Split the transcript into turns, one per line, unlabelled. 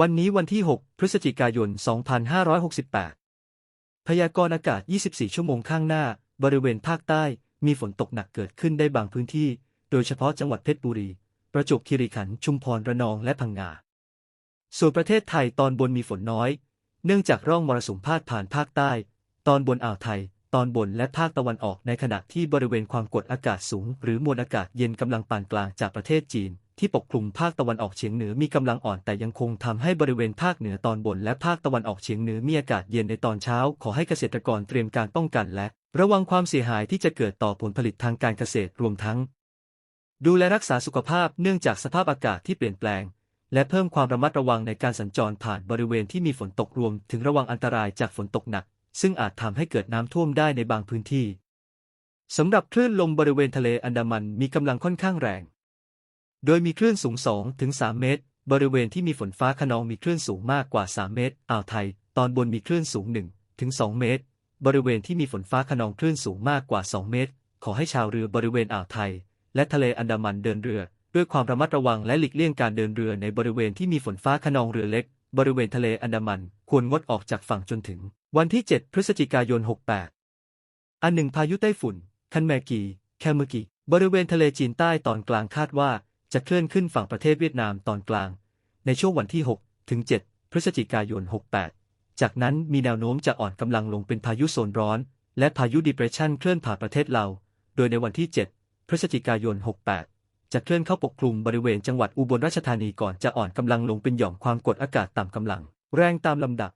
วันนี้วันที่ 6 พฤศจิกายน 2568 พยากรณ์อากาศ 24 ชั่วโมงข้างหน้า บริเวณภาคใต้ มีฝนตกหนักเกิดขึ้นได้บางพื้นที่ โดยเฉพาะจังหวัดเพชรบุรี ประจวบคีรีขันธ์ ชุมพร ระนอง และพังงา ส่วนประเทศไทยตอนบนมีฝนน้อย เนื่องจากร่องมรสุมพาดผ่านภาคใต้ ตอนบนอ่าวไทย ตอนบนและภาคตะวันออก ในขณะที่บริเวณความกดอากาศสูง หรือมวลอากาศเย็นกำลังปานกลางจากประเทศจีน ที่ปกคลุมภาคตะวันออกเฉียงเหนือมีกำลังอ่อนแต่ยังคงทำให้บริเวณภาคเหนือตอนบนและภาคตะวันออกเฉียงเหนือมีอากาศเย็นในตอนเช้า ขอให้เกษตรกรเตรียมการป้องกันและ ระวังความเสียหายที่จะเกิดต่อผลผลิตทางการเกษตรรวมทั้ง ดูแลรักษาสุขภาพเนื่องจากสภาพอากาศที่เปลี่ยนแปลง และเพิ่มความระมัดระวังในการสัญจรผ่านบริเวณที่มีฝนตกรวม ถึงระวังอันตรายจากฝนตกหนัก ซึ่งอาจทำให้เกิดน้ำท่วมได้ในบางพื้นที่สำหรับคลื่นลมบริเวณทะเลอันดามันมีกำลังค่อนข้างแรง โดยมีคลื่นสูง2ถึง3เมตร บริเวณที่มีฝนฟ้าขนองมีคลื่นสูงมากกว่า 3 เมตร อ่าวไทย ตอนบนมีคลื่นสูง1ถึง2เมตร บริเวณที่มีฝนฟ้าขนองคลื่นสูงมากกว่า 2 เมตร ขอให้ชาวเรือบริเวณอ่าวไทย และทะเลอันดามันเดินเรือ ด้วยความระมัดระวังและหลีกเลี่ยงการเดินเรือในบริเวณที่มีฝนฟ้าขนองเรือเล็ก บริเวณทะเลอันดามันควรงดออกจากฝั่งจนถึง วันที่ 7 พฤศจิกายน 68 อันหนึ่งพายุไต้ฝุ่น คันแมกี แคมเมกีบริเวณทะเลจีนใต้ตอนกลางคาดว่า จะเคลื่อนขึ้นฝั่งประเทศเวียดนามตอนกลาง ในช่วงวันที่ 6 ถึง 7 พฤศจิกายน 68 จากนั้นมีแนวโน้มจะอ่อนกำลังลงเป็นพายุโซนร้อน และพายุดิเปรสชันเคลื่อนผ่านประเทศเรา โดยในวันที่ 7 พฤศจิกายน 68 จะเคลื่อนเข้าปกคลุมบริเวณจังหวัดอุบลราชธานีก่อนจะอ่อนกำลังลงเป็นหย่อมความกดอากาศต่ำกำลัง แรงตามลำดับ